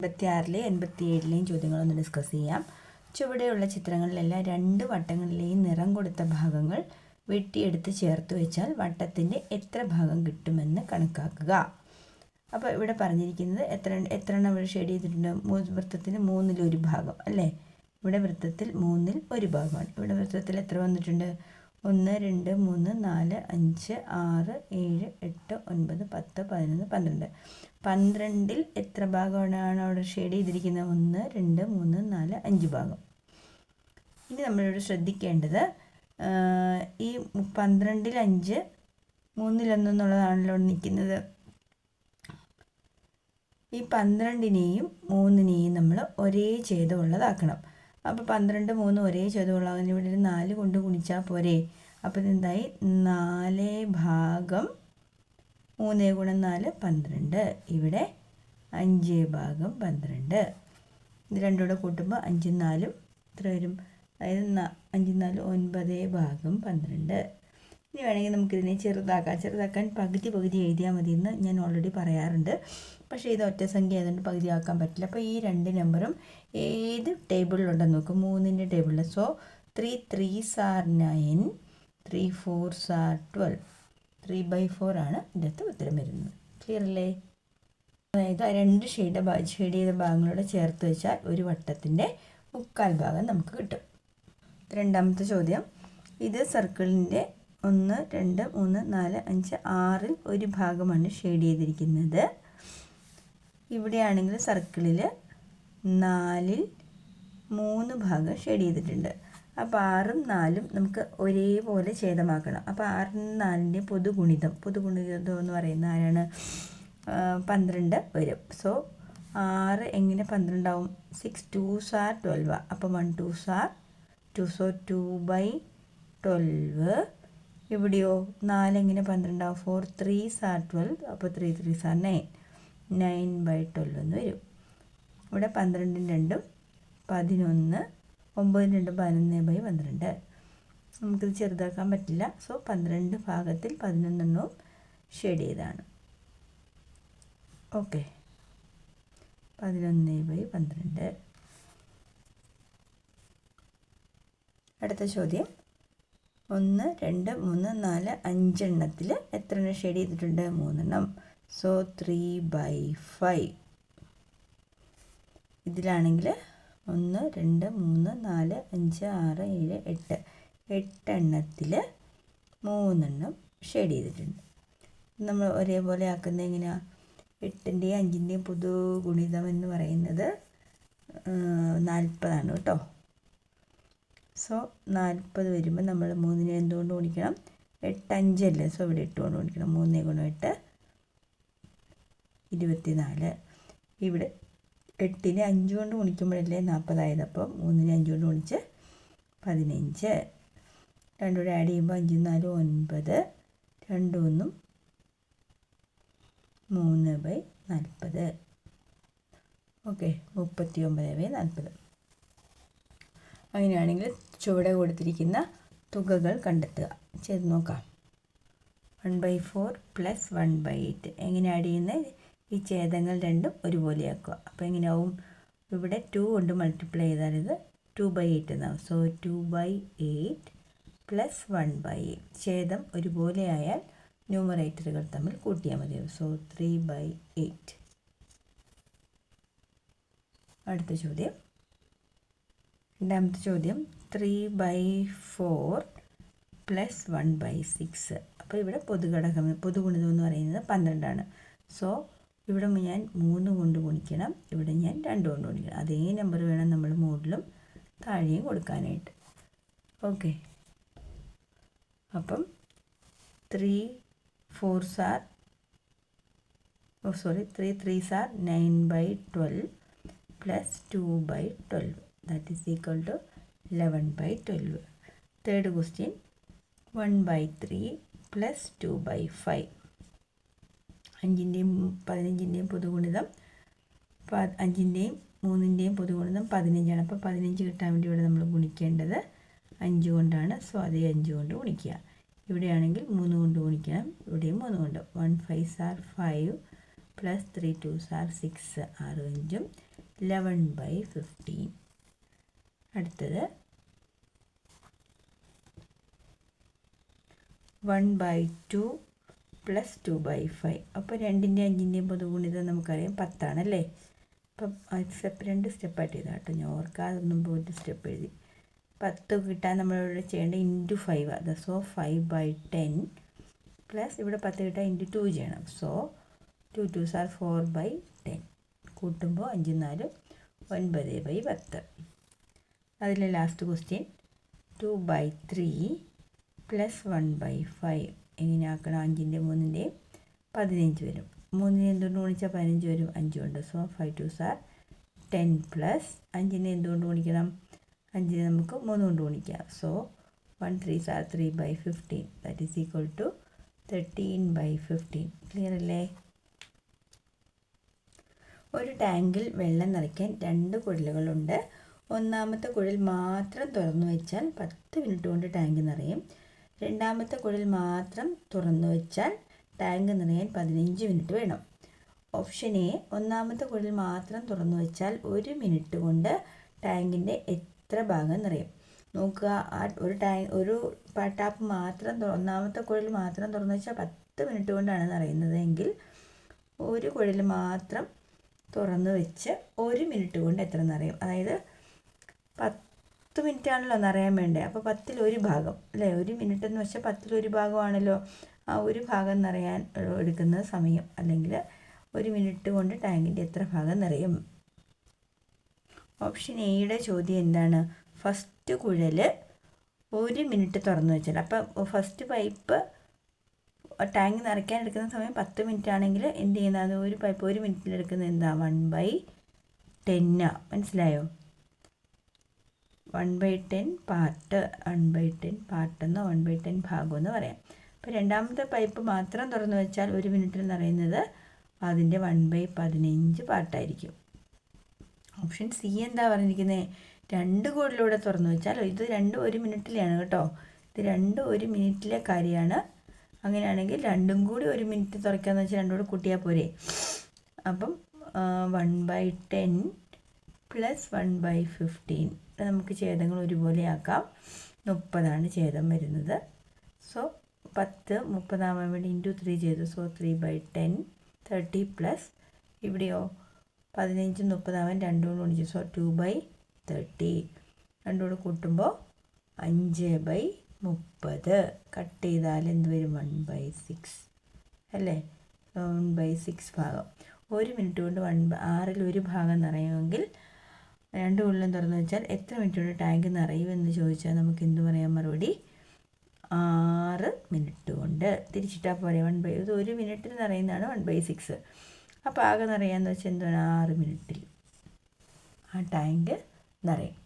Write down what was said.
എൺപത്തിയാറിലെയും എൺപത്തിയേഴിലെയും ചോദ്യങ്ങളൊന്ന് discuss ചെയ്യാം. ചുവടെയുള്ള ചിത്രങ്ങളിലെല്ലാം രണ്ട് വട്ടങ്ങളിലെയും നിറം കൊടുത്ത ഭാഗങ്ങൾ വെട്ടിയെടുത്ത് ചേർത്ത് വെച്ചാൽ വട്ടത്തിന്റെ എത്ര ഭാഗം കിട്ടുമെന്ന് കണക്കാക്കുക. അപ്പോൾ ഇവിടെ പറഞ്ഞിരിക്കുന്നത് എത്ര എത്ര എണ്ണം ഇവിടെ ഷെയ്ഡ് ചെയ്തിട്ടുണ്ട്? വൃത്തത്തിന് മൂന്നിലൊരു ഭാഗം അല്ലേ? ഇവിടെ വൃത്തത്തിൽ മൂന്നിൽ ഒരു ഭാഗമാണ്. ഇവിടെ വൃത്തത്തിൽ എത്ര വന്നിട്ടുണ്ട്? ഒന്ന് രണ്ട് മൂന്ന് നാല് അഞ്ച് ആറ് ഏഴ് എട്ട് ഒൻപത് പത്ത് പതിനൊന്ന് പന്ത്രണ്ട്. പന്ത്രണ്ടിൽ എത്ര ഭാഗമാണ് അവിടെ ഷെയ്ഡ് ചെയ്തിരിക്കുന്നത്? ഒന്ന് രണ്ട് മൂന്ന് നാല് അഞ്ച് ഭാഗം. ഇനി നമ്മളിവിടെ ശ്രദ്ധിക്കേണ്ടത് ഈ പന്ത്രണ്ടിൽ അഞ്ച് മൂന്നിലൊന്നെന്നുള്ളതാണല്ലോ നിൽക്കുന്നത്. ഈ പന്ത്രണ്ടിനെയും മൂന്നിനെയും നമ്മൾ ഒരേ ഛേദമുള്ളതാക്കണം അപ്പോൾ പന്ത്രണ്ട് മൂന്ന് ഒരേ ഛേദമുള്ളതിന് ഇവിടെ ഒരു നാല് കൊണ്ട് ഗുണിച്ചാൽ പോരെ. അപ്പോൾ ഇതെന്തായി നാല് ഭാഗം മൂന്ന് ഗുണം നാല് പന്ത്രണ്ട്. ഇവിടെ അഞ്ച് ഭാഗം പന്ത്രണ്ട്. ഇത് രണ്ടൂടെ കൂടെ കൂട്ടുമ്പോൾ അഞ്ചും നാലും എത്ര വരും. അതായത് അഞ്ചും നാലും ഒൻപത് ഭാഗം പന്ത്രണ്ട്. ഇനി വേണമെങ്കിൽ നമുക്കിതിനെ ചെറുതാക്കാം. ചെറുതാക്കാൻ പകുതി പകുതി എഴുതിയാൽ മതി എന്ന് ഞാൻ ഓൾറെഡി പറയാറുണ്ട്. പക്ഷേ ഇത് ഒറ്റ സംഖ്യ ആയതുകൊണ്ട് പകുതി ആക്കാൻ പറ്റില്ല. അപ്പോൾ ഈ രണ്ട് നമ്പറും ഏത് ടേബിളിലുണ്ടെന്ന് നോക്കും. മൂന്നിന്റെ ടേബിളിൽ so three three are nine three four are twelve three by four ആണ് ഇതിന്റെ അകത്ത് ഉത്തരം വരുന്നത്. ക്ലിയർ അല്ലേ? അതായത് ആ രണ്ട് ഷെയ്ഡ് ഷെയ്ഡ് ചെയ്ത ഭാഗങ്ങളോട് ചേർത്ത് വെച്ചാൽ ഒരു വട്ടത്തിന്റെ മുക്കാൽ ഭാഗം നമുക്ക് കിട്ടും. രണ്ടാമത്തെ ചോദ്യം. ഇത് സർക്കിളിന്റെ ഒന്ന് രണ്ട് മൂന്ന് നാല് അഞ്ച് ആറിൽ ഒരു ഭാഗമാണ് ഷെയ്ഡ് ചെയ്തിരിക്കുന്നത്. ഇവിടെയാണെങ്കിൽ സർക്കിളിൽ നാലിൽ മൂന്ന് ഭാഗം ഷെയ്ഡ് ചെയ്തിട്ടുണ്ട്. അപ്പോൾ ആറും നാലും നമുക്ക് ഒരേപോലെ ഛേദമാക്കണം. അപ്പോൾ ആറിനും നാലിന്റെ പൊതുഗുണിതം പൊതുഗുണിതം എന്ന് പറയുന്ന ആരാണ്? പന്ത്രണ്ട് വരും. സോ ആറ് എങ്ങനെ പന്ത്രണ്ടാവും? Six two are twelve. അപ്പോൾ one two are two so two by twelve. ഇവിടെയോ നാലെങ്ങനെ പന്ത്രണ്ടാവും ഫോർ ത്രീ സാർ ട്വൽവ് അപ്പോൾ three three are nine nine by twelve എന്ന് വരും. ഇവിടെ പന്ത്രണ്ടും രണ്ടും പതിനൊന്ന് ഒമ്പതും രണ്ടും പതിനൊന്ന് ബൈ പന്ത്രണ്ട്. നമുക്കിത് ചെറുതാക്കാൻ പറ്റില്ല. സോ പന്ത്രണ്ട് ഭാഗത്തിൽ പതിനൊന്നെണ്ണവും ഷെയ്ഡ് ചെയ്താണ്. ഓക്കെ പതിനൊന്ന് ബൈ പന്ത്രണ്ട്. അടുത്ത ചോദ്യം. ഒന്ന് രണ്ട് മൂന്ന് നാല് അഞ്ചെണ്ണത്തിൽ എത്ര എണ്ണം ഷെയ്ഡ് ചെയ്തിട്ടുണ്ട്? മൂന്നെണ്ണം. സോ ത്രീ ബൈ ഫൈവ് ഇതിലാണെങ്കിൽ ഒന്ന് രണ്ട് മൂന്ന് നാല് അഞ്ച് ആറ് ഏഴ് എട്ട്. എട്ടെണ്ണത്തിൽ മൂന്നെണ്ണം ഷെയ്ഡ് ചെയ്തിട്ടുണ്ട്. നമ്മൾ ഒരേപോലെ ആക്കുന്നത് എങ്ങനെയാണ് എട്ടിന്റെയും അഞ്ചിന്റെയും പൊതു ഗുണിതം എന്ന് പറയുന്നത് നാൽപ്പതാണ് കേട്ടോ. സോ നാൽപ്പത് വരുമ്പോൾ നമ്മൾ മൂന്നിനെ എന്തുകൊണ്ട് ഗുണിക്കണം? എട്ട് അഞ്ചല്ലേ? സോ ഇവിടെ എട്ട് കൊണ്ട് ഗുണിക്കണം. മൂന്നേ ഗുണം എട്ട് ഇരുപത്തിനാല്. ഇവിടെ എട്ടിനെ അഞ്ച് കൊണ്ട് ഗുണിക്കുമ്പോഴല്ലേ നാൽപ്പതായത്? അപ്പോൾ മൂന്നിനെ അഞ്ച് കൊണ്ട് ഗുണിച്ച് പതിനഞ്ച്. രണ്ടും കൂടെ ആഡ് ചെയ്യുമ്പോൾ അഞ്ചും നാലും ഒൻപത്. രണ്ടും ഒന്നും മൂന്ന് ബൈ നാൽപ്പത്. ഓക്കെ മുപ്പത്തി ഒമ്പത് ബൈ നാൽപ്പത്. അങ്ങനെയാണെങ്കിൽ ചുവടെ കൊടുത്തിരിക്കുന്ന തുകകൾ കണ്ടെത്തുക. ചെയ്ത് നോക്കാം. One by four plus one by eight എങ്ങനെ ആഡ് ചെയ്യുന്നത്? ഈ ഛേദങ്ങൾ രണ്ടും ഒരുപോലെയാക്കുക. അപ്പോൾ എങ്ങനെയാവും? ഇവിടെ ടു കൊണ്ട് മൾട്ടിപ്ലൈ ചെയ്താൽ ഇത് ടു ബൈ എയ്റ്റ് എന്നാവും. So two by eight plus one by eight ഛേദം ഒരുപോലെ ആയാൽ ന്യൂമറേറ്ററുകൾ തമ്മിൽ കൂട്ടിയാൽ മതിയാവും. സോ ത്രീ ബൈ എയ്റ്റ് അടുത്ത ചോദ്യം. രണ്ടാമത്തെ ചോദ്യം three by four plus one by six അപ്പോൾ ഇവിടെ പൊതുഘടകം പൊതുഗുണിതം എന്ന് പറയുന്നത് പന്ത്രണ്ടാണ്. സോ ഇവിടെ ഞാൻ മൂന്ന് കൊണ്ട് ഗുണിക്കണം ഇവിടെ ഞാൻ രണ്ട് കൊണ്ട് ഗുണിക്കണം. അതേ നമ്പർ വേണം നമ്മൾ മുകളിലും താഴെയും കൊടുക്കാനായിട്ട്. ഓക്കെ അപ്പം three four sir oh sorry three three sir nine by twelve plus two by twelve that is equal to eleven by twelve third question one by three plus two by five അഞ്ചിന്റെയും പതിനഞ്ചിന്റെയും പൊതുഗുണിതം അഞ്ചിന്റെയും മൂന്നിന്റെയും പൊതുഗുണിതം പതിനഞ്ചാണ്. അപ്പോൾ പതിനഞ്ച് കിട്ടാൻ വേണ്ടി ഇവിടെ നമ്മൾ ഗുണിക്കേണ്ടത് അഞ്ച് കൊണ്ടാണ്. സോ അതേ അഞ്ച് കൊണ്ട് ഗുണിക്കുക. ഇവിടെയാണെങ്കിൽ മൂന്ന് കൊണ്ട് ഗുണിക്കണം. ഇവിടെയും മൂന്ന് കൊണ്ട്. One five are five plus three two are six ആറ് അഞ്ചും ലെവൻ ബൈ ഫിഫ്റ്റീൻ അടുത്തത്. One by two plus two by five. അപ്പോൾ രണ്ടിന്റെ അഞ്ചിന്റെയും പൊതുഗുണിതം നമുക്കറിയാം പത്താണല്ലേ? അപ്പം സ്റ്റെപ്പ് രണ്ട് സ്റ്റെപ്പായിട്ട് ചെയ്താൽ കേട്ടോ. ഞാൻ ഓർക്കാതൊന്നും പോയിട്ട് സ്റ്റെപ്പ് എഴുതി. പത്ത് കിട്ടാൻ നമ്മളിവിടെ ചെയ്യേണ്ട ഇന്റു ഫൈവ് അത് so five by ten plus ഇവിടെ പത്ത് കിട്ടാൻ ഇന്റു ടു ചെയ്യണം. So two two are four by ten. കൂട്ടുമ്പോൾ അഞ്ചും നാലും ഒൻപത് ബൈ പത്ത്. അതിലെ last question two by three plus one by five എങ്ങനെ ആക്കണം അഞ്ചിന്റെ മൂന്നിന്റെയും പതിനഞ്ച് വരും. മൂന്നിന് എന്തുകൊണ്ട് ഗുണിച്ചാൽ പതിനഞ്ച് വരും? അഞ്ച് ഉണ്ട് so five two are ten plus അഞ്ചിനെ എന്തുകൊണ്ട് ഗുണിക്കണം? അഞ്ചിനെ നമുക്ക് മൂന്ന് കൊണ്ട് ഗുണിക്കാം. So one three are three by fifteen that is equal to thirteen by fifteen clear അല്ലേ? ഒരു ടാങ്കിൽ വെള്ളം നിറയ്ക്കാൻ രണ്ട് കുഴലുകളുണ്ട്. ഒന്നാമത്തെ കുഴൽ മാത്രം തുറന്നു വെച്ചാൽ പത്ത് മിനിറ്റ് കൊണ്ട് ടാങ്ക് നിറയും. രണ്ടാമത്തെ കുഴൽ മാത്രം തുറന്നു വെച്ചാൽ ടാങ്ക് നിറയാൻ പതിനഞ്ച് മിനിറ്റ് വേണം. ഓപ്ഷൻ എ ഒന്നാമത്തെ കുഴൽ മാത്രം തുറന്നു വെച്ചാൽ ഒരു മിനിറ്റ് കൊണ്ട് ടാങ്കിന്റെ എത്ര ഭാഗം നിറയും. നോക്കുക ആ ഒരു ടാങ്ക് ഒരു ടാപ്പ് മാത്രം ഒന്നാമത്തെ കുഴൽ മാത്രം തുറന്നു വെച്ചാൽ പത്ത് മിനിറ്റ് കൊണ്ടാണ് നിറയുന്നതെങ്കിൽ ഒരു കുഴൽ മാത്രം തുറന്നു വെച്ച് ഒരു മിനിറ്റ് കൊണ്ട് എത്ര നിറയും. അതായത് പത്ത് മിനിറ്റ് ആണല്ലോ അറിയാൻ വേണ്ടേ? അപ്പോൾ പത്തിൽ ഒരു ഭാഗം അല്ലേ? ഒരു മിനിറ്റ് എന്ന് വെച്ചാൽ പത്തിൽ ഒരു ഭാഗമാണല്ലോ ആ ഒരു ഭാഗം നിറയാൻ എടുക്കുന്ന സമയം. അല്ലെങ്കിൽ ഒരു മിനിറ്റ് കൊണ്ട് ടാങ്കിന്റെ എത്ര ഭാഗം നിറയും? ഓപ്ഷൻ എയുടെ ചോദ്യം എന്താണ്? ഫസ്റ്റ് കുഴൽ ഒരു മിനിറ്റ് തുറന്നു വെച്ചാൽ. അപ്പോൾ ഫസ്റ്റ് പൈപ്പ് ടാങ്ക് നിറയ്ക്കാൻ എടുക്കുന്ന സമയം പത്ത് മിനിറ്റ് ആണെങ്കിൽ എന്ത് ചെയ്യുന്നത്? ഒരു പൈപ്പ് ഒരു മിനിറ്റിൽ എടുക്കുന്നത് എന്താ? വൺ ബൈ ടെന്നാ മനസ്സിലായോ? One by ten part one by ten പാർട്ടെന്നോ one by ten ഭാഗമെന്ന് പറയാം. അപ്പോൾ രണ്ടാമത്തെ പൈപ്പ് മാത്രം തുറന്നു വെച്ചാൽ ഒരു മിനിറ്റിൽ നിറയുന്നത് അതിന്റെ വൺ ബൈ പതിനഞ്ച് പാർട്ടായിരിക്കും ഓപ്ഷൻ സി എന്താ പറഞ്ഞിരിക്കുന്നത് രണ്ട് കോടിലൂടെ തുറന്നു വെച്ചാൽ ഇത് രണ്ടും ഒരു മിനിറ്റിലാണ് കേട്ടോ. ഇത് രണ്ട് ഒരു മിനിറ്റിലെ കാര്യമാണ്. അങ്ങനെയാണെങ്കിൽ രണ്ടും കൂടി ഒരു മിനിറ്റ് തുറക്കാന്ന് വെച്ചാൽ രണ്ടും കൂടി കൂട്ടിയാൽ പോരെ. അപ്പം one by ten plus one by fifteen നമുക്ക് ഛേദങ്ങൾ ഒരുപോലെ ആക്കാം. മുപ്പതാണ് ഛേദം വരുന്നത്. സോ പത്ത് മുപ്പതാവാൻ വേണ്ടി ഇന്റു ത്രീ ചെയ്തു. So three by ten thirty plus ഇവിടെയോ പതിനഞ്ച് മുപ്പതാവാൻ രണ്ടും കൂടെ ഗുണിച്ചു. സോ ടു ബൈ തേർട്ടി രണ്ടും കൂടെ കൂട്ടുമ്പോൾ അഞ്ച് ബൈ മുപ്പത്. കട്ട് ചെയ്താൽ എന്ത് വരും? വൺ ബൈ സിക്സ് അല്ലേ? വൺ ബൈ സിക്സ് ഭാഗം. ഒരു മിനിറ്റ് കൊണ്ട് വൺ ആറിൽ ഒരു ഭാഗം നിറയുമെങ്കിൽ രണ്ട് ഉള്ളിലും തുറന്നു വെച്ചാൽ എത്ര മിനിറ്റ് കൊണ്ട് ടാങ്ക് നിറയുമെന്ന് ചോദിച്ചാൽ നമുക്ക് എന്തു പറയാൻ മറുപടി? ആറ് മിനിറ്റ് കൊണ്ട്. തിരിച്ചിട്ടാൽ പോരെ. വൺ ബൈ ഇത് ഒരു മിനിറ്റിൽ നിറയുന്നതാണ് വൺ ബൈ സിക്സ് അപ്പോൾ ആകെ നിറയാന്ന് വെച്ചാൽ എന്താണ്? ആറ് മിനിറ്റിൽ ആ ടാങ്ക് നിറയും.